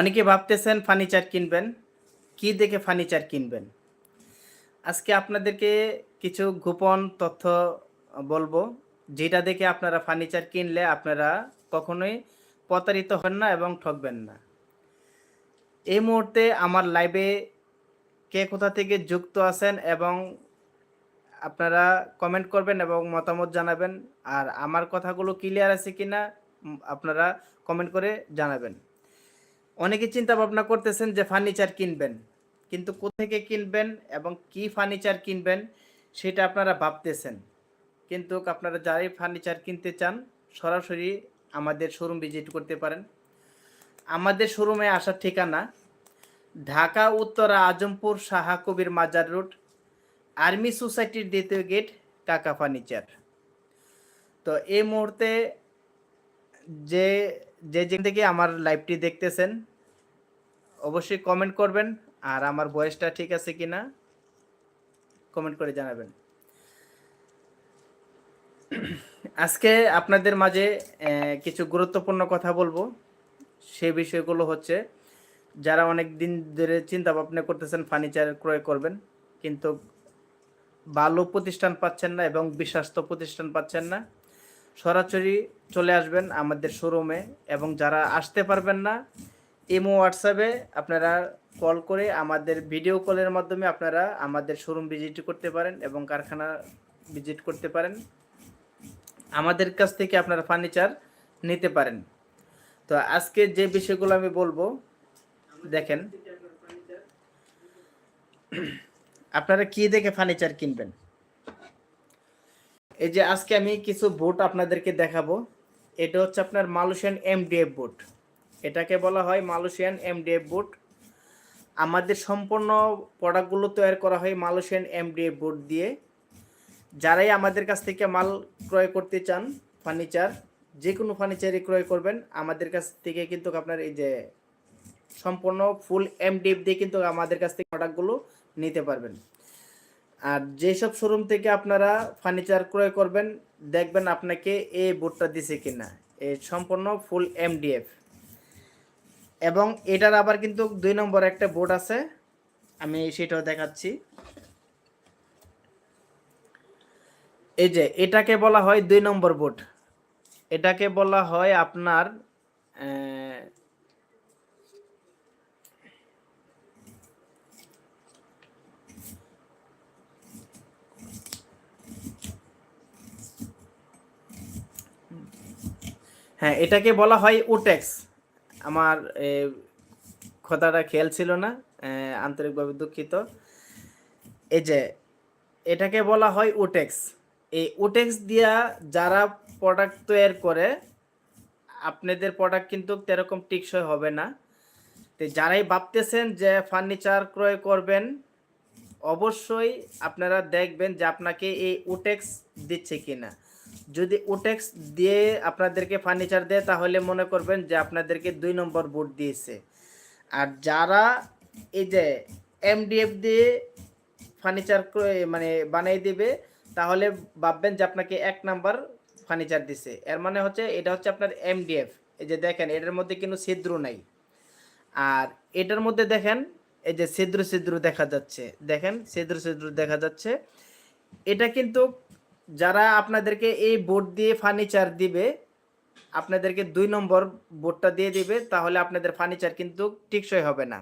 অনেকে ভাবতেছেন ফার্নিচার কিনবেন। কি দেখে ফার্নিচার কিনবেন? আজকে আপনাদেরকে কিছু গোপন তথ্য বলব, যেটা দেখে আপনারা ফার্নিচার কিনলে আপনারা কখনোই প্রতারিত হন না এবং ঠকবেন না। এই মুহূর্তে আমার লাইভে কে কোথা থেকে যুক্ত আছেন এবং আপনারা কমেন্ট করবেন এবং মতামত জানাবেন, আর আমার কথাগুলো ক্লিয়ার আছে কিনা আপনারা কমেন্ট করে জানাবেন। অনেকে চিন্তা ভাবনা করতেছেন যে ফার্নিচার কিনবেন, কিন্তু কোথেকে কিনবেন এবং কি ফার্নিচার কিনবেন সেটা আপনারা ভাবতেছেন। কিন্তু আপনারা যারাই ফার্নিচার কিনতে চান, সরাসরি আমাদের শোরুম ভিজিট করতে পারেন। আমাদের শোরুমে আসার ঠিকানা ঢাকা, উত্তরা, আজমপুর, সাহা, কবির মাজার রোড, আর্মি সোসাইটির দ্বিতীয় গেট কাকা ফার্নিচার তো এই মুহূর্তে যে যে যেখান থেকে আমার লাইভটি দেখতেছেন অবশ্যই কমেন্ট করবেন, আর আমার বয়সটা ঠিক আছে কিনা কমেন্ট করে জানাবেন। আজকে আপনাদের মাঝে কিছু গুরুত্বপূর্ণ কথা বলব। সেই বিষয়গুলো হচ্ছে, যারা অনেক দিন ধরে চিন্তা ভাবনা করতেছেন ফার্নিচার ক্রয় করবেন, কিন্তু ভালো প্রতিষ্ঠান পাচ্ছেন না এবং বিশ্বস্ত প্রতিষ্ঠান পাচ্ছেন না, সরাসরি চলে আসবেন আমাদের শোরুমে এবং যারা আসতে পারবেন না ইমো, হোয়াটসঅ্যাপে আপনারা কল করে আমাদের ভিডিও কলের মাধ্যমে আপনারা আমাদের শোরুম ভিজিট করতে পারেন এবং কারখানা ভিজিট করতে পারেন। আমাদের কাছ থেকে আপনারা ফার্নিচার নিতে পারেন। তো আজকে যে বিষয়গুলো আমি বলব, দেখেন। আপনারা কি দেখে ফার্নিচার কিনবেন? এই যে আজকে আমি কিছু বোট আপনাদেরকে দেখাবো। এটা হচ্ছে আপনার মালয়েশিয়ান এমডিএফ বোট এটাকে বলা হয় মালয়েশিয়ান এমডিএফ বোট আমাদের সম্পূর্ণ প্রোডাক্টগুলো তৈরি করা হয় মালয়েশিয়ান এমডিএফ বোট দিয়ে। যারাই আমাদের কাছ থেকে মাল ক্রয় করতে চান ফার্নিচার যে কোনো ফার্নিচারই ক্রয় করবেন, আমাদের কাছ থেকে কিন্তু আপনার এই যে সম্পূর্ণ ফুল এমডিএফ দিয়ে কিন্তু আমাদের কাছ থেকে প্রোডাক্টগুলো নিতে পারবেন। আর যেসব শোরুম থেকে আপনারা ফার্নিচার ক্রয় করবেন, দেখবেন আপনাকে এই বোর্ডটা দিছে কিনা। এই সম্পূর্ণ ফুল এমডিএফ এবং এটার আবার কিন্তু দুই নম্বর একটা বোর্ড আছে। আমি সেটাও দেখাচ্ছি। এই যে, এটাকে বলা হয় দুই নম্বর বোর্ড। এটাকে বলা হয় আপনার হ্যাঁ এটাকে বলা হয় ওটেক্স আমার কথাটা খেয়াল ছিল না আন্তরিকভাবে দুঃখিত। এই যে, এটাকে বলা হয় ওটেক্স এই ওটেক্স দিয়া যারা প্রোডাক্ট তৈরি করে, আপনাদের প্রোডাক্ট কিন্তু তেরকম টিকসই হবে না। তো যারাই ভাবতেছেন যে ফার্নিচার ক্রয় করবেন, অবশ্যই আপনারা দেখবেন যে আপনাকে এই ওটেক্স দিচ্ছে কিনা। যদি ওটেক্স দিয়ে আপনাদেরকে ফার্নিচার দেয়, তাহলে মনে করবেন যে আপনাদেরকে দুই নম্বর বোর্ড দিয়েছে। আর যারা এই যে এমডিএফ দিয়ে ফার্নিচার মানে বানিয়ে দেবে, তাহলে ভাববেন যে আপনাকে এক নাম্বার ফার্নিচার দিছে। এর মানে হচ্ছে এটা হচ্ছে আপনার এমডিএফ এই যে দেখেন, এটার মধ্যে কিন্তু ছিদ্র নাই। আর এটার মধ্যে দেখেন, এই যে ছিদ্র ছিদ্র দেখা যাচ্ছে। দেখেন, ছিদ্র ছিদ্র দেখা যাচ্ছে। এটা কিন্তু যারা আপনাদেরকে এই বোর্ড দিয়ে ফার্নিচার দিবে, আপনাদেরকে দুই নম্বর বোর্ডটা দিয়ে দিবে, তাহলে আপনাদের ফার্নিচার কিন্তু টিকসই হবে না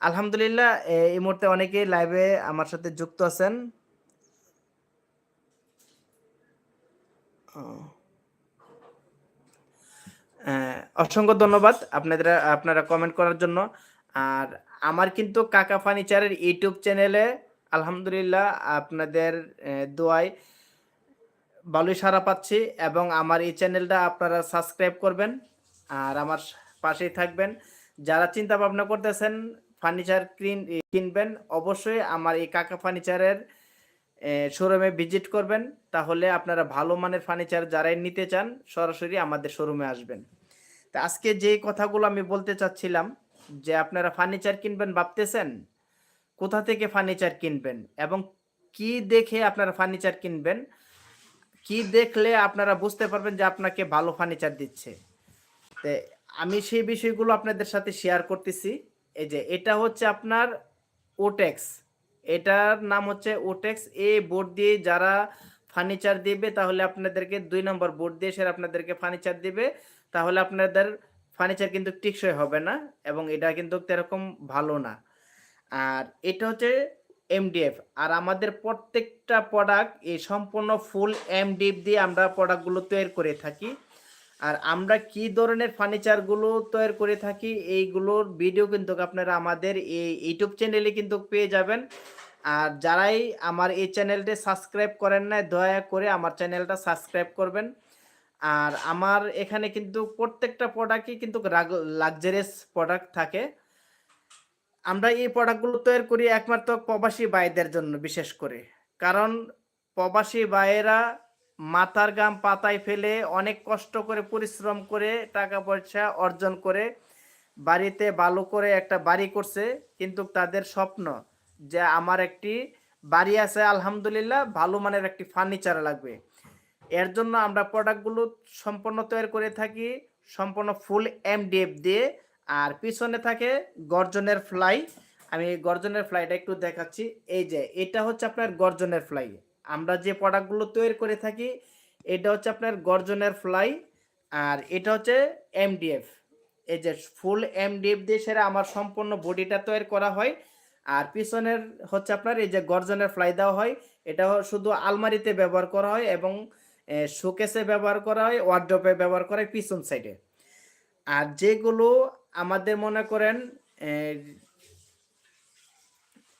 আলহামদুলিল্লাহ এই মুহূর্তে অনেকেই লাইভে আমার সাথে যুক্ত আছেন। অসংখ্য ধন্যবাদ আপনাদের, আপনারা কমেন্ট করার জন্য আর আমার কিন্তু কাকা ফার্নিচারের ইউটিউব চ্যানেলে আলহামদুলিল্লাহ, আপনাদের দোয়ায় ভালোই সারা পাচ্ছি এবং আমার এই চ্যানেলটা আপনারা সাবস্ক্রাইব করবেন আর আমার পাশেই থাকবেন। যারা চিন্তা ভাবনা করতেছেন ফার্নিচার কিন কিনবেন, অবশ্যই আমার এই কাকা ফার্নিচারের শোরুমে ভিজিট করবেন। তাহলে আপনারা ভালো মানের ফার্নিচার যারাই নিতে চান, সরাসরি আমাদের শোরুমে আসবেন। তা আজকে যে কথাগুলো আমি বলতে চাচ্ছিলাম, যে আপনারা ফার্নিচার কিনবেন ভাবতেছেন, কোথা থেকে ফার্নিচার কিনবেন এবং কি দেখে আপনারা ফার্নিচার কিনবেন কি দেখলে আপনারা বুঝতে পারবেন যে আপনাকে ভালো ফার্নিচার দিচ্ছে? আমি সেই বিষয়গুলো আপনাদের সাথে শেয়ার করতেছি। এই যে এটা হচ্ছে আপনার ওটেক্স এটার নাম হচ্ছে ওটেক্স এ বোর্ড দিয়ে যারা ফার্নিচার দিবে, তাহলে আপনাদেরকে দুই নম্বর বোর্ড দিয়ে সে আপনাদেরকে ফার্নিচার দিবে। তাহলে আপনাদের ফার্নিচার কিন্তু টিকসই হবে না এবং এটা কিন্তু তেরকম ভালো না। আর এটা হচ্ছে এমডিএফ আর আমাদের প্রত্যেকটা প্রোডাক্ট এই সম্পূর্ণ ফুল এমডিএফ দিয়ে আমরা প্রোডাক্টগুলো তৈরি করে থাকি। আর আমরা কি ধরনের ফার্নিচারগুলো তৈরি করে থাকি, এইগুলোর ভিডিও কিন্তু আপনারা আমাদের এই ইউটিউব চ্যানেলে কিন্তু পেয়ে যাবেন। আর যারাই আমার এই চ্যানেলটি সাবস্ক্রাইব করেন না দয়া করে আমার চ্যানেলটা সাবস্ক্রাইব করবেন। আর আমার এখানে কিন্তু প্রত্যেকটা প্রোডাক্টই কিন্তু লাক্সারিয়াস প্রোডাক্ট থাকে। আমরা এই প্রোডাক্টগুলো তৈরি করি একমাত্র প্রবাসী ভাইদের জন্য, বিশেষ করে। কারণ প্রবাসী ভাইয়েরা মাথার গাম পাতায় ফেলে অনেক কষ্ট করে, পরিশ্রম করে টাকা পয়সা অর্জন করে বাড়িতে ভালো করে একটা বাড়ি করছে। কিন্তু তাদের স্বপ্ন যে আমার একটি বাড়ি আছে, আলহামদুলিল্লাহ, ভালো মানের একটি ফার্নিচার লাগবে। এর জন্য আমরা প্রোডাক্টগুলো সম্পূর্ণ তৈরি করে থাকি, সম্পূর্ণ ফুল এমডিএফ দিয়ে আর পিছনে থাকে গর্জনের ফ্লাই আমি গর্জনের ফ্লাইটা একটু দেখাচ্ছি। এই যে, এটা হচ্ছে আপনার গর্জনের ফ্লাই আমরা যে প্রোডাক্টগুলো তৈরি করে থাকি, এটা হচ্ছে আপনার গর্জনের ফ্লাই আর এটা হচ্ছে এমডিএফ এই যে ফুল এমডিএফ দিয়ে সেরা আমার সম্পূর্ণ বডিটা তৈরি করা হয়। আর পিছনের হচ্ছে আপনার এই যে গর্জনের ফ্লাই দেওয়া হয়, এটা শুধু আলমারিতে ব্যবহার করা হয় এবং শোকেসে ব্যবহার করা হয় ওয়ার্ড্রপে ব্যবহার করা হয়, পিছন সাইডে আর যেগুলো আমাদের মনে করেন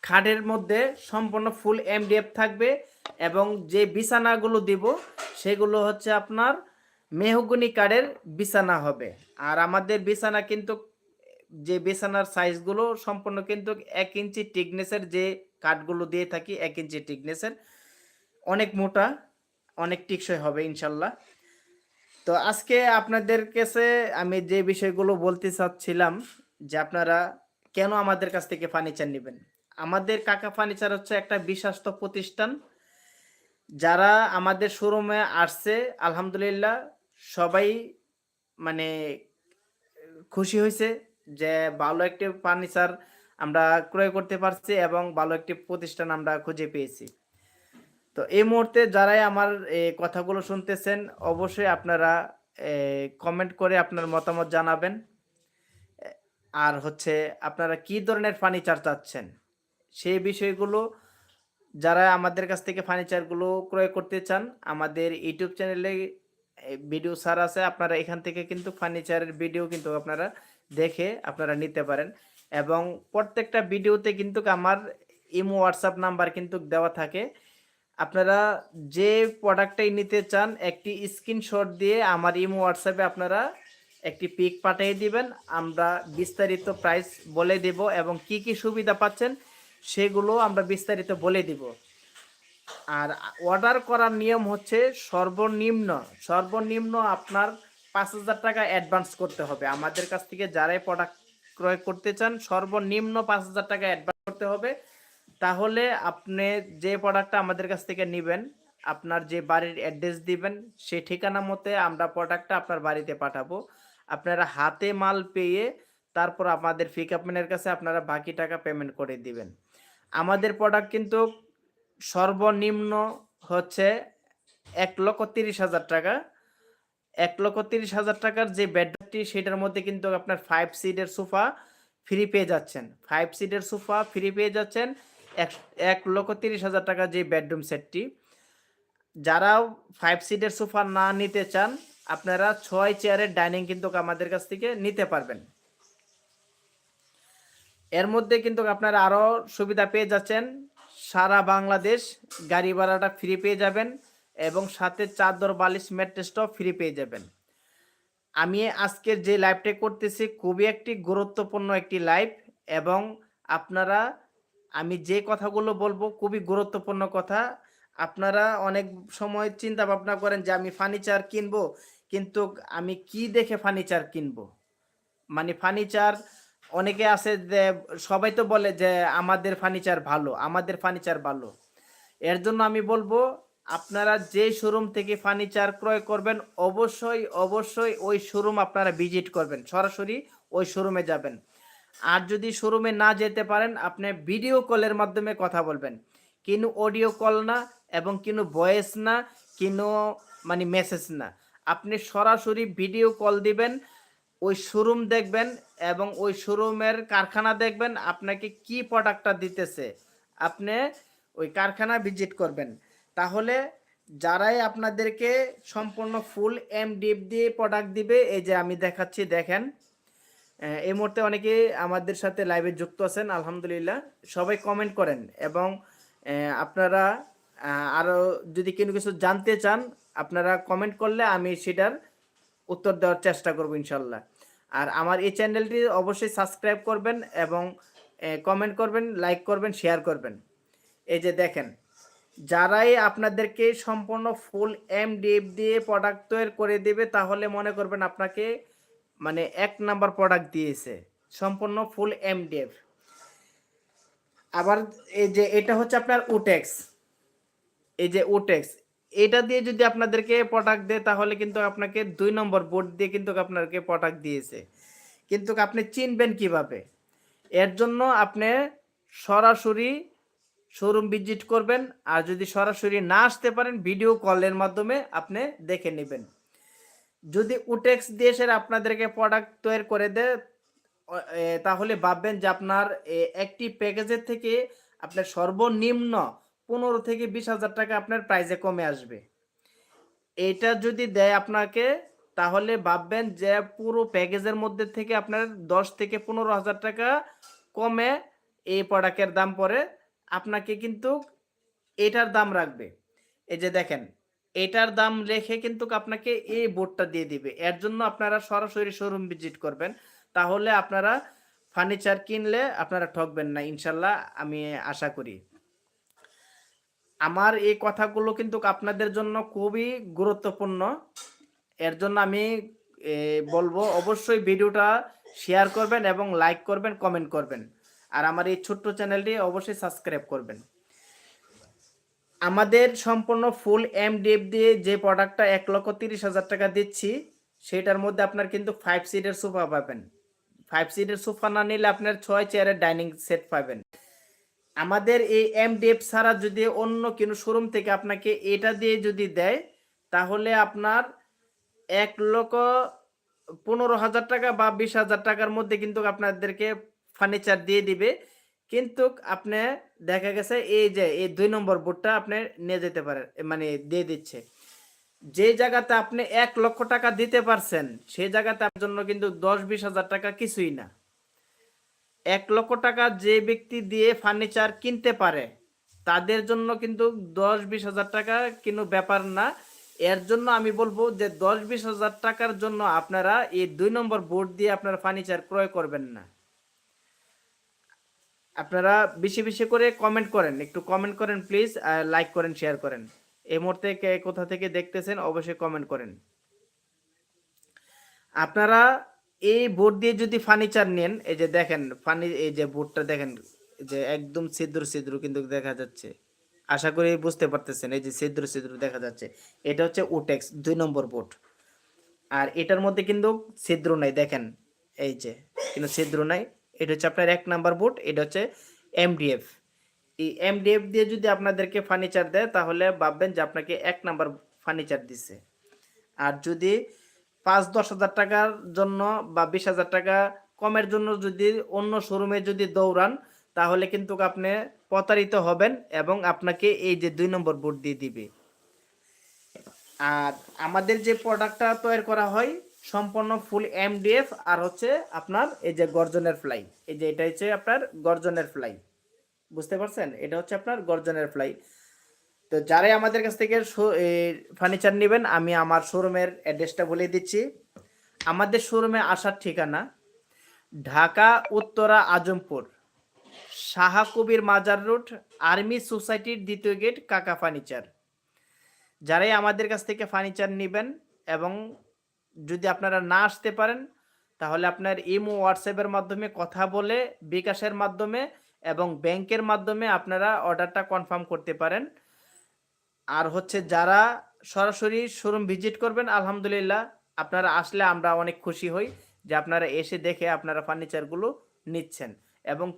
খাটের মধ্যে সম্পূর্ণ ফুল এমডিএফ থাকবে এবং যে বিছানাগুলো দিব, সেগুলো হচ্ছে আপনার মেহগুনি কাঠের বিছানা হবে। আর আমাদের বিছানা কিন্তু, যে বিছানার সাইজগুলো সম্পূর্ণ কিন্তু এক ইঞ্চি টিকনেসের যে কাঠগুলো দিয়ে থাকি, এক ইঞ্চি টিকনেসের অনেক মোটা, অনেক টিকসই হবে ইনশাল্লাহ। তো আজকে আপনাদের কাছে আমি যে বিষয়গুলো বলতে চাচ্ছিলাম যে আপনারা কেন আমাদের কাছ থেকে ফার্নিচার নেবেন? আমাদের কাকা ফার্নিচার হচ্ছে একটা বিশ্বস্ত প্রতিষ্ঠান। যারা আমাদের শোরুমে আসছে, আলহামদুলিল্লাহ সবাই মানে খুশি হয়েছে যে ভালো একটি ফার্নিচার আমরা ক্রয় করতে পারছি এবং ভালো একটি প্রতিষ্ঠান আমরা খুঁজে পেয়েছি। তো এই মুহূর্তে যারাই আমার কথাগুলো শুনতেছেন, অবশ্যই আপনারা কমেন্ট করে আপনার মতামত জানাবেন। আর হচ্ছে আপনারা কি ধরনের ফার্নিচার চাচ্ছেন? সেই বিষয়গুলো যারা আমাদের কাছ থেকে ফার্নিচারগুলো ক্রয় করতে চান, আমাদের ইউটিউব চ্যানেলে ভিডিও সার আছে, আপনারা এখান থেকে কিন্তু ফার্নিচারের ভিডিও কিন্তু আপনারা দেখে আপনারা নিতে পারেন। এবং প্রত্যেকটা ভিডিওতে কিন্তু আমার ইমো হোয়াটসঅ্যাপ নাম্বার কিন্তু দেওয়া থাকে। আপনারা যে প্রোডাক্টটাই নিতে চান, একটি স্ক্রিনশট দিয়ে আমার ইমো হোয়াটসঅ্যাপে আপনারা একটি পিক পাঠিয়ে দিবেন। আমরা বিস্তারিত প্রাইস বলে দেব এবং কি কি সুবিধা পাচ্ছেন সেগুলো আমরা বিস্তারিত বলে দিব। আর অর্ডার করার নিয়ম হচ্ছে সর্বনিম্ন সর্বনিম্ন আপনার পাঁচ হাজার টাকা অ্যাডভান্স করতে হবে। আমাদের কাছ থেকে যারাই প্রোডাক্ট ক্রয় করতে চান, সর্বনিম্ন পাঁচ হাজার টাকা অ্যাডভান্স করতে হবে। তাহলে আপনি যে প্রোডাক্টটা আমাদের কাছ থেকে নেবেন, আপনার যে বাড়ির অ্যাড্রেস দিবেন সেই ঠিকানা মতে আমরা প্রোডাক্টটা আপনার বাড়িতে পাঠাবো। আপনারা হাতে মাল পেয়ে তারপর আমাদের পিকআপম্যানের কাছে আপনারা বাকি টাকা পেমেন্ট করে দিবেন। আমাদের প্রোডাক্ট কিন্তু সর্বনিম্ন হচ্ছে এক লক্ষ তিরিশ হাজার টাকা। এক লক্ষ তিরিশ হাজার টাকার যে বেডটি সেটার মধ্যে কিন্তু আপনার ফাইভ সিটের সোফা ফ্রি পেয়ে যাচ্ছেন। ফাইভ সিটের সোফা ফ্রি পেয়ে যাচ্ছেন। এক লক্ষ তিরিশ হাজার টাকা যে বেডরুম সেটটি যারা ফাইভ সিটের সোফা না নিতে চান, আপনারা ছয় চেয়ারের ডাইনিং কিন্তু আমাদের কাছ থেকে নিতে পারবেন। এর মধ্যে কিন্তু আপনারা আরও সুবিধা পেয়ে যাচ্ছেন, সারা বাংলাদেশ গাড়ি ভাড়াটা ফ্রি পেয়ে যাবেন এবং সাথে চাদর, বালিশ ম্যাট্রেসটাও ফ্রি পেয়ে যাবেন। আমি আজকের যে লাইভটা করতেছি খুবই একটি গুরুত্বপূর্ণ একটি লাইভ এবং আপনারা আমি যে কথাগুলো বলব খুবই গুরুত্বপূর্ণ কথা। আপনারা অনেক সময় চিন্তা ভাবনা করেন যে আমি ফার্নিচার কিনবো, কিন্তু আমি কি দেখে ফার্নিচার কিনবো? মানে ফার্নিচার অনেকে আছে যে, সবাই তো বলে যে আমাদের ফার্নিচার ভালো, আমাদের ফার্নিচার ভালো। এর জন্য আমি বলব, আপনারা যে শোরুম থেকে ফার্নিচার ক্রয় করবেন, অবশ্যই অবশ্যই ওই শোরুম আপনারা ভিজিট করবেন। সরাসরি ওই শোরুমে যাবেন। আর যদি শোরুমে না যেতে পারেন, আপনি ভিডিও কলের মাধ্যমে কথা বলবেন। কিন্তু অডিও কল না এবং কিন্তু ভয়েস না কিন্তু মানে মেসেজ না। আপনি সরাসরি ভিডিও কল দিবেন, ওই শোরুম দেখবেন এবং ওই শোরুমের কারখানা দেখবেন আপনাকে কি প্রোডাক্টটা দিতেছে। আপনি ওই কারখানা ভিজিট করবেন। তাহলে যারাই আপনাদেরকে সম্পূর্ণ ফুল এম ডিপ দিয়ে প্রোডাক্ট দিবে, এই যে আমি দেখাচ্ছি, দেখেন। এই মুহূর্তে অনেকে আমাদের সাথে লাইভে যুক্ত আছেন আলহামদুলিল্লাহ। সবাই কমেন্ট করেন এবং আপনারা আহ, আরও যদি কোনো কিছু জানতে চান আপনারা কমেন্ট করলে আমি সেটার উত্তর দেওয়ার চেষ্টা করব ইনশাল্লাহ। আর আমার এই চ্যানেলটি অবশ্যই সাবস্ক্রাইব করবেন এবং কমেন্ট করবেন লাইক করবেন শেয়ার করবেন। এই যে দেখেন যারাই আপনাদেরকে সম্পূর্ণ ফুল এম ডিএফ দিয়ে প্রোডাক্ট তৈরি করে দেবে তাহলে মনে করবেন আপনাকে মানে এক নাম্বার প্রোডাক্ট দিয়েছে। সম্পূর্ণ ফুল এম ডিএফ আবার এই যে এটা হচ্ছে আপনার উটেক্স এই যে উটেক্স এটা দিয়ে যদি আপনাদেরকে প্রোডাক্ট দেয়, তাহলে কিন্তু আপনাকে দুই নম্বর বোর্ড দিয়ে কিন্তু আপনাকে প্রোডাক্ট দিয়েছে। কিন্তু আপনি চিনবেন কীভাবে? এর জন্য আপনি সরাসরি শোরুম ভিজিট করবেন, আর যদি সরাসরি না আসতে পারেন ভিডিও কলের মাধ্যমে আপনি দেখে নেবেন। যদি উটেক্স দিয়ে আপনাদেরকে প্রোডাক্ট তৈরি করে দেয় তাহলে ভাববেন যে আপনার একটি প্যাকেজের থেকে আপনার সর্বনিম্ন পনেরো থেকে বিশ হাজার টাকা আপনার প্রাইজে কমে আসবে। এটা যদি দেয় আপনাকে, তাহলে ভাববেন যে পুরো প্যাকেজের মধ্যে থেকে আপনার দশ থেকে পনেরো হাজার টাকা কমে এই প্রোডাক্টের দাম পড়ে আপনাকে কিন্তু এটার দাম রাখবে। এই যে দেখেন এটার দাম রেখে কিন্তু আপনাকে এই বোর্ডটা দিয়ে দিবে। এর জন্য আপনারা সরাসরি শোরুম ভিজিট করবেন। তাহলে আপনারা ফার্নিচার কিনলে আপনারা ঠকবেন না, ইনশাল্লাহ আমি আশা করি। আমার এই কথাগুলো কিন্তু আপনাদের জন্য খুবই গুরুত্বপূর্ণ। এর জন্য আমি বলব অবশ্যই ভিডিওটা শেয়ার করবেন এবং লাইক করবেন কমেন্ট করবেন। আর আমার এই ছোট্ট চ্যানেলটি অবশ্যই সাবস্ক্রাইব করবেন। আমাদের সম্পূর্ণ ফুল এম দিয়ে যে প্রোডাক্টটা এক লক্ষ তিরিশ হাজার টাকা দিচ্ছি সেটার মধ্যে আপনার কিন্তু ফাইভ সিটের সোফা পাবেন। ফাইভ সিটের সোফা না নিলে আপনার ছয় চেয়ারের ডাইনিং সেট পাবেন। আমাদের এই এম ছাড়া যদি অন্য কোনো শোরুম থেকে আপনাকে এটা দিয়ে যদি দেয়, তাহলে আপনার এক লক্ষ পনেরো হাজার টাকা বা বিশ হাজার টাকার মধ্যে কিন্তু আপনাদেরকে ফার্নিচার দিয়ে দিবে। কিন্তু আপনি দেখা গেছে এই যে, এই দুই নম্বর বোর্ডটা আপনি নিয়ে যেতে পারেন মানে দিয়ে দিচ্ছে। যে জায়গাতে আপনি এক লক্ষ টাকা দিতে পারছেন সেই জায়গাতে আপনার জন্য কিন্তু দশ বিশ হাজার টাকা কিছুই না। এক লক্ষ টাকা যে ব্যক্তি দিয়ে ফার্নিচার কিনতে পারে, তাদের জন্য কিন্তু দশ বিশ হাজার টাকা কোনো ব্যাপার না। এর জন্য আমি বলব যে দশ বিশ হাজার টাকার জন্য আপনারা এই দুই নম্বর বোর্ড দিয়ে আপনারা ফার্নিচার ক্রয় করবেন না। আপনারা বেশি বেশি করে কমেন্ট করেন। একটু কমেন্ট করেন প্লিজ লাইক করেন শেয়ার করেন। এই মুহূর্তে কে কোথা থেকে দেখতেছেন, অবশ্যই কমেন্ট করেন। আপনারা এই বোর্ড দিয়ে যদি ফার্নিচার নেন, এই যে দেখেন ফার্নি এই যে বোর্ডটা দেখেন, যে একদম ছিদ্র ছিদ্র কিন্তু দেখা যাচ্ছে। আশা করি বুঝতে পারতেছেন, এই যে ছিদ্র ছিদ্র দেখা যাচ্ছে। এটা হচ্ছে ওটেক্স দুই নম্বর বোর্ড আর এটার মধ্যে কিন্তু ছিদ্র নাই, দেখেন, এই যে, কিন্তু ছিদ্র নাই। এটা হচ্ছে আপনার এক নাম্বার বোর্ড, এটা হচ্ছে এমডিএফ এই এমডিএফ দিয়ে যদি আপনাদেরকে ফার্নিচার দেয়, তাহলে ভাববেন যে আপনাকে এক নাম্বার ফার্নিচার দিছে। আর যদি পাঁচ দশ হাজার টাকার জন্য বা বিশ হাজার টাকা কমের জন্য যদি অন্য শোরুমে যদি দৌড়ান, তাহলে কিন্তু আপনি প্রতারিত হবেন এবং আপনাকে এই যে দুই নম্বর বোর্ড দিয়ে দিবে। আর আমাদের যে প্রোডাক্টটা তৈরি করা হয় সম্পূর্ণ ফুল এমডিএফ আর হচ্ছে আপনার এই যে গর্জনের ফ্লাই। এই যে এটা হচ্ছে আপনার গর্জনের ফ্লাই। বুঝতে পারছেন? এটা হচ্ছে আপনার গর্জনের ফ্লাই। তো যারাই আমাদের কাছ থেকে ফার্নিচার নেবেন, আমি আমার শোরুমের অ্যাড্রেসটা বলে দিচ্ছি। আমাদের শোরুমে আসার ঠিকানা ঢাকা, উত্তরা, আজমপুর। শাহা কবির মাজার রোড, আর্মি সোসাইটির দ্বিতীয় গেট, কাকা ফার্নিচার যারাই আমাদের কাছ থেকে ফার্নিচার নেবেন এবং যদি আপনারা না আসতে পারেন, তাহলে আপনার ইমো হোয়াটসঅ্যাপের মাধ্যমে কথা বলে, বিকাশের মাধ্যমে এবং ব্যাংকের মাধ্যমে আপনারা অর্ডারটা কনফার্ম করতে পারেন। আর হচ্ছে যারা সরাসরি শোরুম ভিজিট করবেন, আলহামদুলিল্লাহ, আপনারা আসলে আমরা অনেক খুশি হই যে আপনারা এসে দেখে আপনারা ফার্নিচারগুলো নিচ্ছেন। এবং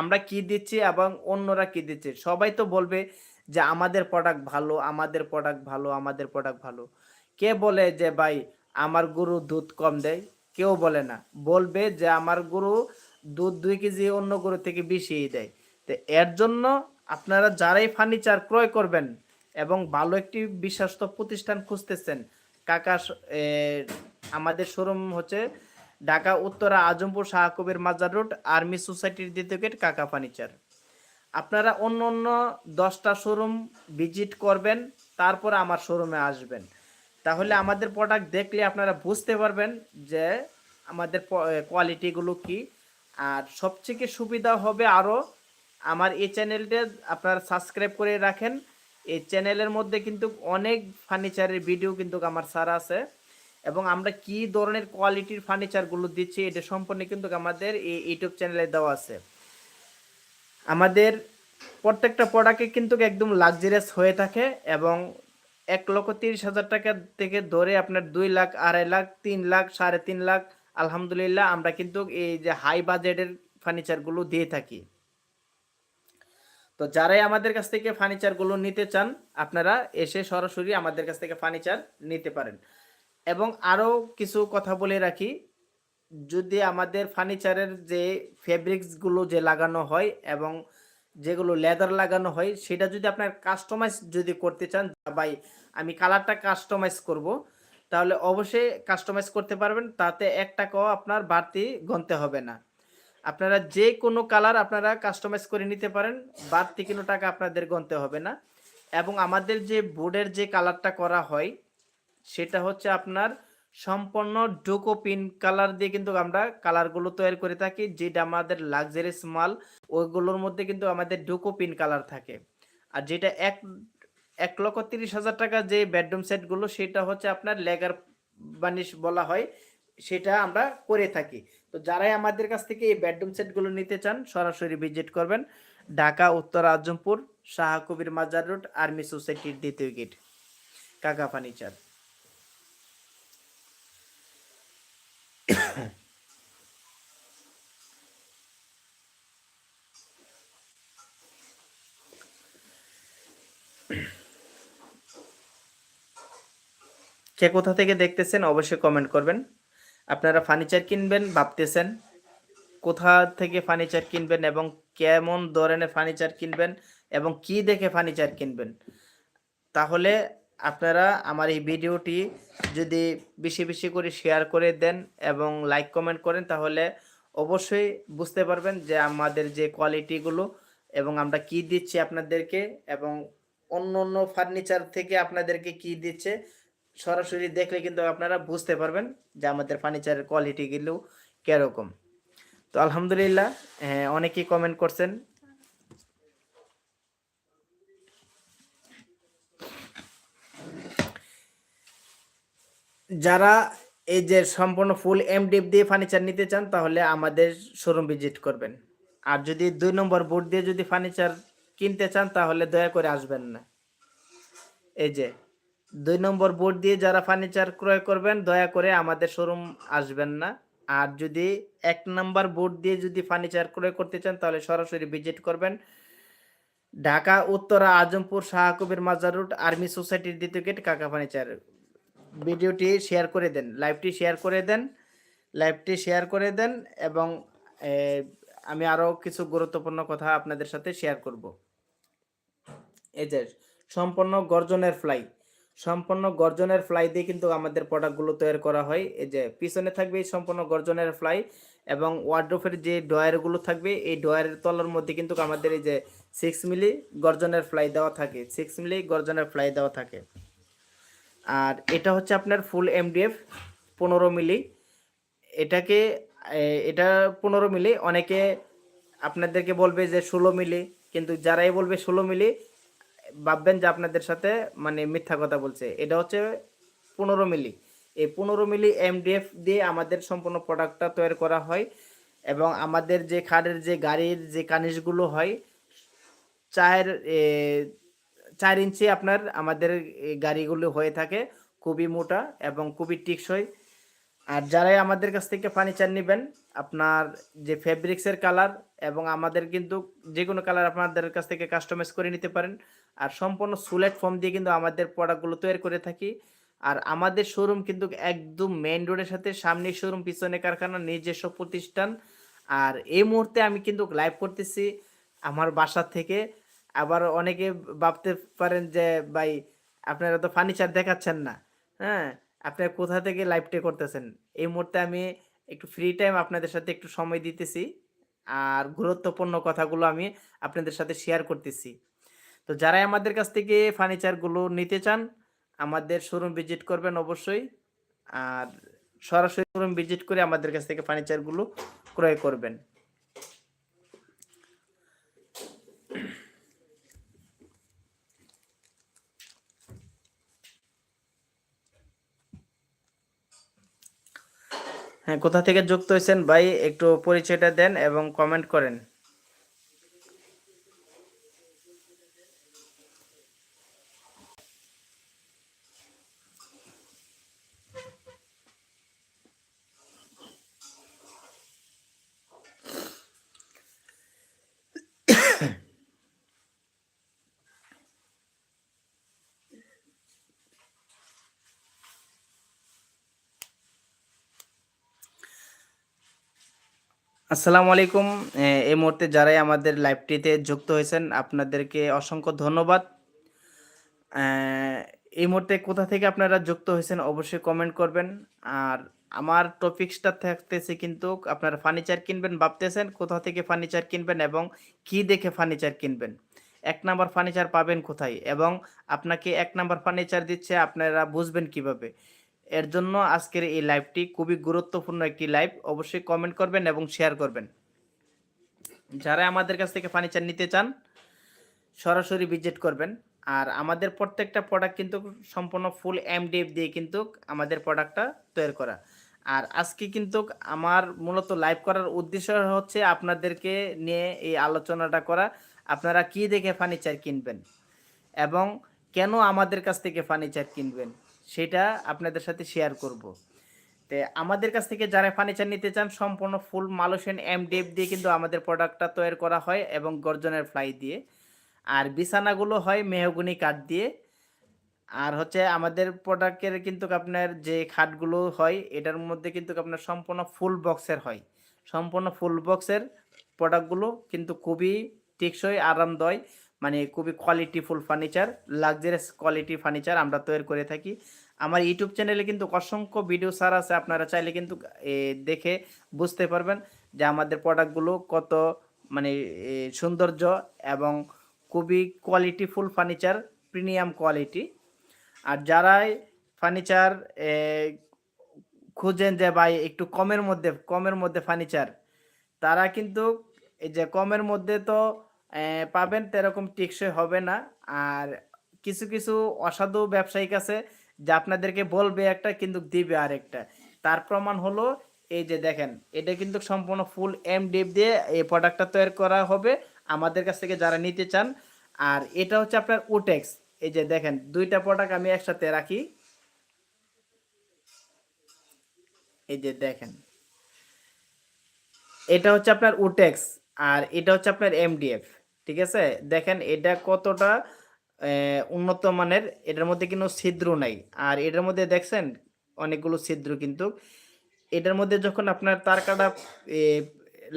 আমরা কি দিচ্ছি এবং অন্যরা কি দিচ্ছে? সবাই তো বলবে যে আমাদের প্রোডাক্ট ভালো, আমাদের প্রোডাক্ট ভালো, আমাদের প্রোডাক্ট ভালো। কে বলে যে, ভাই আমার গরু দুধ কম দেয়। কেউ বলে না। বলবে যে আমার গরু দুধ দুই কেজি অন্য গরু থেকে বেশিই দেয়। তো এর জন্য আপনারা যারাই ফার্নিচার ক্রয় করবেন এবং ভালো একটি বিশ্বস্ত প্রতিষ্ঠান খুঁজতেছেন, কাকা আমাদের শোরুম হচ্ছে ঢাকা, উত্তরা, আজমপুর, শাহকবির মাজার রোড, আর্মি সোসাইটির দ্বিতীয় গেট, কাকা ফার্নিচার আপনারা অন্য অন্য দশটা শোরুম ভিজিট করবেন, তারপর আমার শোরুমে আসবেন। তাহলে আমাদের প্রোডাক্ট দেখলে আপনারা বুঝতে পারবেন যে আমাদের কোয়ালিটিগুলো কি। আর সবথেকে সুবিধা হবে আরও আমার এই চ্যানেলটা আপনারা সাবস্ক্রাইব করে রাখেন। এই চ্যানেলের মধ্যে কিন্তু অনেক ফার্নিচারের ভিডিও কিন্তু আমার সারা আছে। এবং আমরা কি ধরনের কোয়ালিটির ফার্নিচারগুলো দিচ্ছি, এটা সম্পূর্ণ কিন্তু আমাদের এই ইউটিউব চ্যানেলে দেওয়া আছে। আমাদের প্রত্যেকটা প্রোডাক্টে কিন্তু একদম লাক্সারিয়াস হয়ে থাকে এবং এক লক্ষ তিরিশ হাজার টাকা থেকে ধরে আপনার দুই লাখ, আড়াই লাখ, তিন লাখ, সাড়ে তিন লাখ, আলহামদুলিল্লাহ আমরা কিন্তু এই যে হাই বাজেটের ফার্নিচারগুলো দিয়ে থাকি। তো যারাই আমাদের কাছ থেকে ফার্নিচারগুলো নিতে চান, আপনারা এসে সরাসরি আমাদের কাছ থেকে ফার্নিচার নিতে পারেন। এবং আরও কিছু কথা বলে রাখি, যদি আমাদের ফার্নিচারের যে ফেব্রিক্সগুলো যে লাগানো হয় এবং যেগুলো লেদার লাগানো হয়, সেটা যদি আপনার কাস্টমাইজ যদি করতে চান ভাই, আমি কালারটা কাস্টমাইজ করব, তাহলে অবশ্যই কাস্টমাইজ করতে পারবেন, তাতে এক টাকাও আপনার বাড়তি গনতে হবে না। আপনারা যে কোনো কালার আপনারা কাস্টমাইজ করে নিতে পারেন, বাড়তি কোনো টাকা আপনাদের গনতে হবে না। এবং আমাদের যে বোর্ডের যে কালারটা করা হয়, সেটা হচ্ছে আপনার সম্পূর্ণ ডোকো পিন কালার দিয়ে কিন্তু আমরা কালারগুলো তৈরি করে থাকি, যেটা আমাদের লাক্সারিস মাল ওইগুলোর মধ্যে কিন্তু আমাদের ডোকো পিন কালার থাকে। আর যেটা এক এক লক্ষ তিরিশ হাজার টাকা যে বেডরুম সেটগুলো সেটা হচ্ছে আপনার লেগার বানিশ বলা হয়, সেটা আমরা করে থাকি। তো যারাই আমাদের কাছ থেকে এই বেডরুম সেটগুলো নিতে চান, সরাসরি ভিজিট করবেন। ঢাকা, উত্তর আজমপুর শাহ কবির মাজার রোড আর্মি সোসাইটির দ্বিতীয় গেট, কাকা ফার্নিচার। কে কোথা থেকে দেখতেছেন অবশ্যই কমেন্ট করবেন। আপনারা ফার্নিচার কিনবেন, ভাবতেছেন কোথা থেকে ফার্নিচার কিনবেন এবং কেমন ধরনের ফার্নিচার কিনবেন এবং কি দেখে ফার্নিচার কিনবেন। তাহলে আপনারা আমার এই ভিডিওটি যদি বেশি বেশি করে শেয়ার করে দেন এবং লাইক কমেন্ট করেন, তাহলে অবশ্যই বুঝতে পারবেন যে আমাদের যে কোয়ালিটিগুলো এবং আমরা কি দিচ্ছি আপনাদেরকে এবং অন্য অন্য ফার্নিচার থেকে আপনাদেরকে কি দিচ্ছে সরাসরি দেখলে কিন্তু আপনারা বুঝতে পারবেন যে আমাদের ফার্নিচারের কোয়ালিটিগুলো কীরকম। তো আলহামদুলিল্লাহ হ্যাঁ, অনেকেই কমেন্ট করছেন। যারা এই যে সম্পূর্ণ ফুল এমডিএফ দিয়ে ফার্নিচার নিতে চান তাহলে আমাদের শোরুম ভিজিট করবেন। আর যদি দুই নম্বর বোর্ড দিয়ে যদি ফার্নিচার কিনতে চান, তাহলে দয়া করে আসবেন না। এই যে, দুই নম্বর বোর্ড দিয়ে যারা ফার্নিচার ক্রয় করবেন, দয়া করে আমাদের শোরুম আসবেন না। আর যদি এক নম্বর বোর্ড দিয়ে যদি ফার্নিচার ক্রয় করতে চান, তাহলে সরাসরি ভিজিট করবেন। ঢাকা, উত্তরা, আজমপুর শাহকবির মাজার রুট, আর্মি সোসাইটির দ্বিতীয় গেট, কাকা ফার্নিচার ভিডিওটি শেয়ার করে দেন লাইভটি শেয়ার করে দেন লাইভটি শেয়ার করে দেন এবং আমি আরও কিছু গুরুত্বপূর্ণ কথা আপনাদের সাথে শেয়ার করব। যে সম্পূর্ণ গর্জনের ফ্লাই সম্পূর্ণ গর্জনের ফ্লাই দিয়ে কিন্তু আমাদের প্রোডাক্টগুলো তৈরি করা হয়। এই যে পিছনে থাকবে সম্পূর্ণ গর্জনের ফ্লাই এবং ওয়ার্ড্রোফের যে ডয়ারগুলো থাকবে, এই ডয়ারের তলার মধ্যে কিন্তু আমাদের এই যে সিক্স মিলি গর্জনের ফ্লাই দেওয়া থাকে। সিক্স মিলি গর্জনের ফ্লাই দেওয়া থাকে। আর এটা হচ্ছে আপনার ফুল এমডিএফ পনেরো মিলি এটাকে এটা পনেরো মিলি অনেকে আপনাদেরকে বলবে যে ষোলো মিলি কিন্তু যারাই বলবে ষোলো মিলি ভাববেন যে আপনাদের সাথে মানে মিথ্যা কথা বলছে। এটা হচ্ছে পনেরো মিলি। এই পনেরো মিলি এমডিএফ দিয়ে আমাদের সম্পূর্ণ প্রোডাক্টটা তৈরি করা হয় এবং আমাদের যে খাটের যে গাড়ির যে কানিশগুলো হয় চায়ের এ, চার ইঞ্চি আপনার আমাদের গাড়িগুলো হয়ে থাকে খুবই মোটা এবং খুবই টিকসই। আর যারাই আমাদের কাছ থেকে ফার্নিচার নেবেন আপনার যে ফেব্রিক্সের কালার এবং আমাদের কিন্তু যে কোনো কালার আপনাদের কাছ থেকে কাস্টমাইজ করে নিতে পারেন। আর সম্পূর্ণ সুলেট ফর্ম দিয়ে কিন্তু আমাদের প্রোডাক্টগুলো তৈরি করে থাকি। আর আমাদের শোরুম কিন্তু একদম মেইন রোডের সাথে সামনে শোরুম পিছনে কারখানা, নিজস্ব প্রতিষ্ঠান। আর এই মুহূর্তে আমি কিন্তু লাইভ করতেছি আমার বাসা থেকে। আবার অনেকে ভাবতে পারেন যে, ভাই, আপনারা তো ফার্নিচার দেখাচ্ছেন না। হ্যাঁ আপনারা কোথা থেকে লাইভটা করতেছেন? এই মুহূর্তে আমি একটু ফ্রি টাইম আপনাদের সাথে একটু সময় দিতেছি। আর গুরুত্বপূর্ণ কথাগুলো আমি আপনাদের সাথে শেয়ার করতেছি। তো যারাই আমাদের কাছ থেকে ফার্নিচারগুলো নিতে চান, আমাদের শোরুম ভিজিট করবেন অবশ্যই। আর সরাসরি শোরুম ভিজিট করে আমাদের কাছ থেকে ফার্নিচারগুলো ক্রয় করবেন। হ্যাঁ কোথা থেকে যুক্ত হয়েছেন ভাই? একটু পরিচয়টা দেন এবং কমেন্ট করেন। আসসালামু আলাইকুম। এই মুহূর্তে যারাই আমাদের লাইভটিতে যুক্ত হয়েছেন, আপনাদেরকে অসংখ্য ধন্যবাদ। এই মুহূর্তে কোথা থেকে আপনারা যুক্ত হয়েছেন অবশ্যই কমেন্ট করবেন। আর আমার টপিক্সটা থাকতেছে কিন্তু আপনারা ফার্নিচার কিনবেন ভাবতেছেন, কোথা থেকে ফার্নিচার কিনবেন এবং কি দেখে ফার্নিচার কিনবেন? এক নাম্বার ফার্নিচার পাবেন কোথায়? এবং আপনাকে এক নাম্বার ফার্নিচার দিচ্ছে, আপনারা বুঝবেন কীভাবে? এর জন্য আজকের এই লাইভটি খুবই গুরুত্বপূর্ণ একটি লাইভ অবশ্যই কমেন্ট করবেন এবং শেয়ার করবেন। যারা আমাদের কাছ থেকে ফার্নিচার নিতে চান, সরাসরি ভিজিট করবেন। আর আমাদের প্রত্যেকটা প্রোডাক্ট কিন্তু সম্পূর্ণ ফুল এমডিএফ দিয়ে কিন্তু আমাদের প্রোডাক্টটা তৈরি করা। আর আজকে কিন্তু আমার মূলত লাইভ করার উদ্দেশ্য হচ্ছে আপনাদেরকে নিয়ে এই আলোচনাটা করা। আপনারা কি দেখে ফার্নিচার কিনবেন? এবং কেন আমাদের কাছ থেকে ফার্নিচার কিনবেন? সেটা আপনাদের সাথে শেয়ার করব। তে আমাদের কাছ থেকে যারা ফার্নিচার নিতে চান, সম্পূর্ণ ফুল মালুশিয়ান এম ডেপ দিয়ে কিন্তু আমাদের প্রোডাক্টটা তৈরি করা হয় এবং গর্জনের ফ্লাই দিয়ে। আর বিছানাগুলো হয় মেহগুনি কাঠ দিয়ে। আর হচ্ছে আমাদের প্রোডাক্টের কিন্তু আপনার যে খাটগুলো হয়, এটার মধ্যে কিন্তু আপনার সম্পূর্ণ ফুল বক্সের হয়। সম্পূর্ণ ফুল বক্সের প্রোডাক্টগুলো কিন্তু খুবই টেকসই, আরামদায়ক। মানে খুবই quality full furniture luxurious quality furniture আমরা তৈরি করে থাকি। আমার ইউটিউব চ্যানেলে কিন্তু অসংখ্য ভিডিও সার আছে, আপনারা চাইলে কিন্তু দেখে বুঝতে পারবেন যে আমাদের প্রোডাক্টগুলো কত মানে সৌন্দর্য এবং খুবই quality full furniture premium quality আর যারাই ফার্নিচার খুঁজেন যে ভাই একটু কমের মধ্যে কমের মধ্যে ফার্নিচার তারা কিন্তু, এই যে কমের মধ্যে তো পাবেন তেরকম টেকসই হবে না। আর কিছু কিছু অসাধু ব্যবসায়িক আছে যে আপনাদেরকে বলবে একটা কিন্তু দিবে আরেকটা। তার প্রমাণ হলো এই যে দেখেন, এটা কিন্তু সম্পূর্ণ ফুল এম ডিপ দিয়ে এই প্রোডাক্টটা তৈরি করা হবে আমাদের কাছ থেকে যারা নিতে চান। আর এটা হচ্ছে আপনার ওটেক্স এই যে দেখেন, দুইটা প্রোডাক্ট আমি একসাথে রাখি। এই যে দেখেন, এটা হচ্ছে আপনার ওটেক্স আর এটা হচ্ছে আপনার এমডিএফ ঠিক আছে? দেখেন এটা কতটা উন্নত মানের, এটার মধ্যে কিন্তু ছিদ্র নাই। আর এটার মধ্যে দেখছেন, অনেকগুলো ছিদ্র কিন্তু। এটার মধ্যে যখন আপনার তার কাটা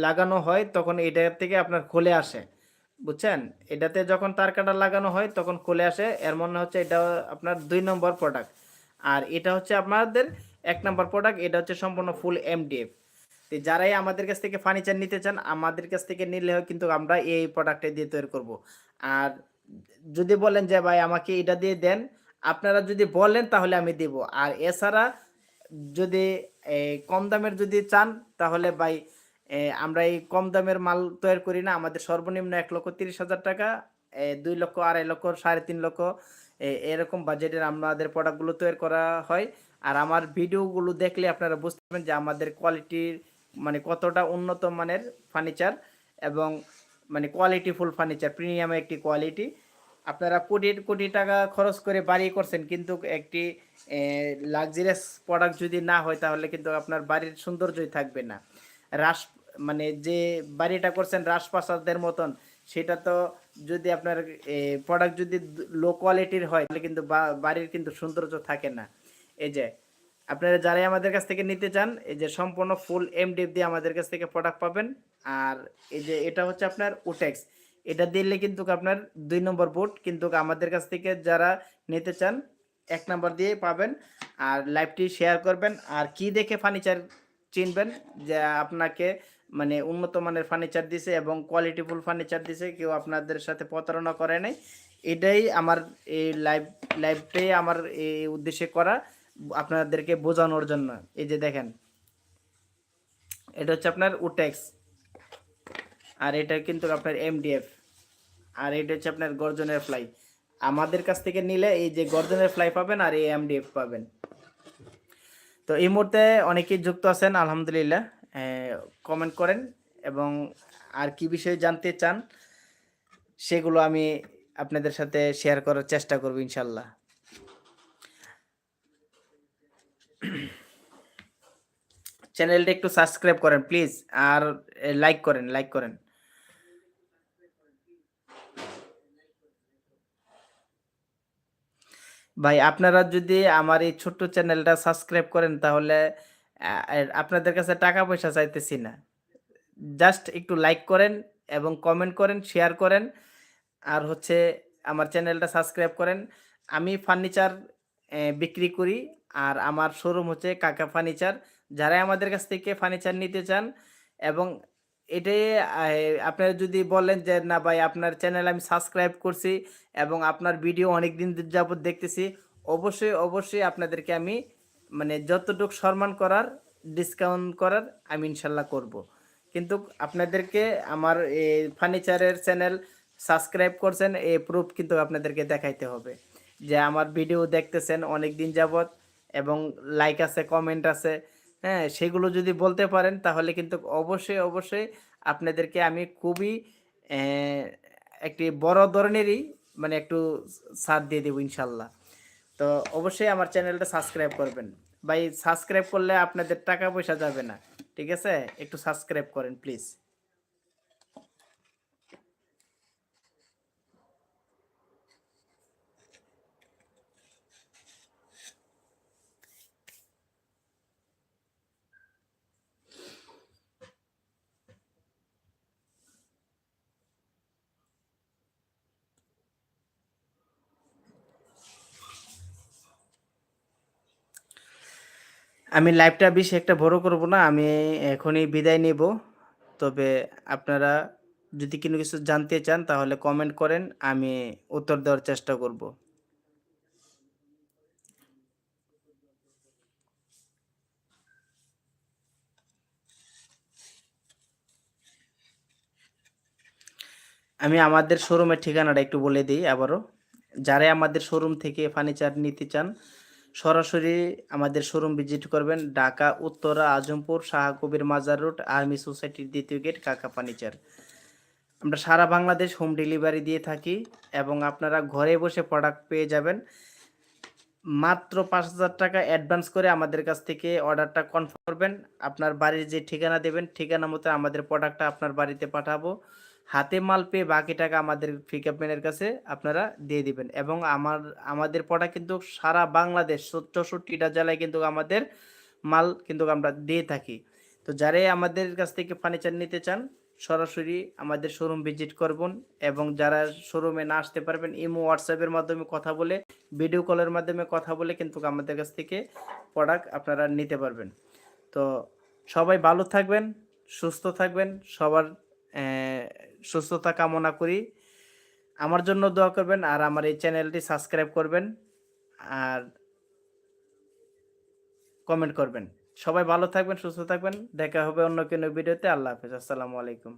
লাগানো হয়, তখন এটা থেকে আপনার খুলে আসে। বুঝছেন? এটাতে যখন তার কাটা লাগানো হয়, তখন খুলে আসে। এর মনে হচ্ছে এটা আপনার দুই নম্বর প্রোডাক্ট আর এটা হচ্ছে আপনাদের এক নম্বর প্রোডাক্ট এটা হচ্ছে সম্পূর্ণ ফুল এমডিএফ তো যারাই আমাদের কাছ থেকে ফার্নিচার নিতে চান, আমাদের কাছ থেকে নিলে কিন্তু আমরা এই প্রোডাক্টটা দিয়ে তৈরি করব। আর যদি বলেন যে, ভাই, আমাকে এটা দিয়ে দেন, আপনারা যদি বলেন তাহলে আমি দেব। আর এছাড়া যদি কম দামের যদি চান, তাহলে ভাই আমরা এই কম দামের মাল তৈরি করি না। আমাদের সর্বনিম্ন এক লক্ষ তিরিশ হাজার টাকা দুই লক্ষ, আড়াই লক্ষ, সাড়ে তিন লক্ষ এরকম বাজেটের আমাদের প্রোডাক্টগুলো তৈরি করা হয়। আর আমার ভিডিওগুলো দেখলে আপনারা বুঝতে পারবেন যে, আমাদের কোয়ালিটির মানে কতটা উন্নত মানের ফার্নিচার এবং মানে কোয়ালিটি ফুল ফার্নিচার প্রিমিয়াম একটি কোয়ালিটি আপনারা কোটি কোটি টাকা খরচ করে বাড়ি করছেন, কিন্তু একটি লাক্সারিয়াস প্রোডাক্ট যদি না হয়, তাহলে কিন্তু আপনার বাড়ির সৌন্দর্যই থাকবে না। রাস মানে যে বাড়িটা করছেন রাজপ্রাসাদের মতন, সেটা তো যদি আপনার প্রোডাক্ট যদি লো কোয়ালিটির হয়, তাহলে কিন্তু বাড়ির কিন্তু সৌন্দর্য থাকে না। এই যে আপনারা যারাই আমাদের কাছ থেকে নিতে চান, এই যে সম্পূর্ণ ফুল এমডিএফ দিয়ে আমাদের কাছ থেকে প্রোডাক্ট পাবেন। আর এই যে এটা হচ্ছে আপনার উটেক্স এটা দিলে কিন্তু আপনার দুই নম্বর বুট কিন্তু আমাদের কাছ থেকে যারা নিতে চান, এক নম্বর দিয়ে পাবেন। আর লাইভটি শেয়ার করবেন। আর কি দেখে ফার্নিচার চিনবেন, যে আপনাকে মানে উন্নত মানের ফার্নিচার দিছে এবং কোয়ালিটিফুল ফার্নিচার দিছে, কেউ আপনাদের সাথে প্রতারণা করে নাই। এটাই আমার এই লাইভ লাইভটাই আমার এই উদ্দেশ্যে করা। আপনাদেরকে বোঝানোর জন্য। এই যে দেখেন, এটা হচ্ছে আপনার উটেক্স, আর এটা কিন্তু আপনার এমডিএফ, আর এটা হচ্ছে আপনার গর্জনের ফ্লাই। আমাদের কাছ থেকে নিলে এই যে গর্জনের ফ্লাই পাবেন আর এই এমডিএফ পাবেন। তো এই মুহূর্তে অনেকেই যুক্ত আছেন, আলহামদুলিল্লাহ। কমেন্ট করেন এবং আর কি বিষয়ে জানতে চান, সেগুলো আমি আপনাদের সাথে শেয়ার করার চেষ্টা করব ইনশাল্লাহ। চ্যানেলটা একটু সাবস্ক্রাইব করেন প্লিজ আর লাইক করেন লাইক করেন। ভাই, আপনারা যদি আমার এই ছোট্ট চ্যানেলটা সাবস্ক্রাইব করেন, তাহলে আপনাদের কাছে টাকা পয়সা চাইতেছি না। জাস্ট একটু লাইক করেন এবং কমেন্ট করেন শেয়ার করেন, আর হচ্ছে আমার চ্যানেলটা সাবস্ক্রাইব করেন। আমি ফার্নিচার বিক্রি করি, আর আমার শোরুম হচ্ছে কাকা ফার্নিচার যারাই আমাদের কাছ থেকে ফার্নিচার নিতে চান এবং এটাই আপনারা যদি বলেন যে, না ভাই, আপনার চ্যানেল আমি সাবস্ক্রাইব করছি এবং আপনার ভিডিও অনেক দিন যাবত দেখতেছি, অবশ্যই অবশ্যই আপনাদেরকে আমি মানে যতটুকু সম্মান করার ডিসকাউন্ট করার আমি ইনশাল্লাহ করব। কিন্তু আপনাদেরকে আমার এই ফার্নিচারের চ্যানেল সাবস্ক্রাইব করছেন এই প্রুফ কিন্তু আপনাদেরকে দেখাইতে হবে যে, আমার ভিডিও দেখতেছেন অনেক দিন যাবত এবং লাইক আছে কমেন্ট আছে। হ্যাঁ সেগুলো যদি বলতে পারেন তাহলে কিন্তু অবশ্যই অবশ্যই আপনাদেরকে আমি খুবই একটি বড় ধরনেরই মানে একটু সাথ দিয়ে দেবো ইনশাল্লাহ। তো অবশ্যই আমার চ্যানেলটা সাবস্ক্রাইব করবেন। ভাই, সাবস্ক্রাইব করলে আপনাদের টাকা পয়সা যাবে না। ঠিক আছে? একটু সাবস্ক্রাইব করেন, প্লিজ। আমি লাইভটা বেশি একটা বড় করব না, আমি এখনই বিদায় নেব। তবে আপনারা যদি কোনো কিছু জানতে চান, তাহলে কমেন্ট করেন, আমি উত্তর দেওয়ার চেষ্টা করব। আমি আমাদের শোরুমের ঠিকানাটা একটু বলে দিই আবারও। যারাই আমাদের শোরুম থেকে ফার্নিচার নিতে চান সরাসরি আমাদের শোরুম ভিজিট করবেন ঢাকা, উত্তরা, আজমপুর, শাহ কবির মাজার রোড, আর্মি সোসাইটির দ্বিতীয় গেট, কাকা ফার্নিচার। আমরা সারা বাংলাদেশ হোম ডেলিভারি দিয়ে থাকি এবং আপনারা ঘরে বসে প্রোডাক্ট পেয়ে যাবেন। মাত্র পাঁচ হাজার টাকা অ্যাডভান্স করে আমাদের কাছ থেকে অর্ডারটা কনফার্ম করবেন। আপনার বাড়ির যে ঠিকানা দেবেন, ঠিকানা মতো আমাদের প্রোডাক্টটা আপনার বাড়িতে পাঠাবো। হাতে মাল পেয়ে বাকি টাকা আমাদের পিকআপম্যানের কাছে আপনারা দিয়ে দিবেন। এবং আমার, আমাদের প্রোডাক্ট কিন্তু সারা বাংলাদেশ, চৌষট্টিটা জেলায় কিন্তু আমাদের মাল কিন্তু আমরা দিয়ে থাকি। তো যারাই আমাদের কাছ থেকে ফার্নিচার নিতে চান, সরাসরি আমাদের শোরুম ভিজিট করবেন এবং যারা শোরুমে না আসতে পারবেন, ইমো হোয়াটসঅ্যাপের মাধ্যমে কথা বলে ভিডিও কলের মাধ্যমে কথা বলে কিন্তু আমাদের কাছ থেকে প্রোডাক্ট আপনারা নিতে পারবেন। তো সবাই ভালো থাকবেন, সুস্থ থাকবেন, সবার সুস্থতা কামনা করি। আমার জন্য দোয়া করবেন আর আমার এই চ্যানেলটি সাবস্ক্রাইব করবেন আর কমেন্ট করবেন। সবাই ভালো থাকবেন, সুস্থ থাকবেন। দেখা হবে অন্য কোনো ভিডিওতে। আল্লাহ হাফেজ। আসসালামু আলাইকুম।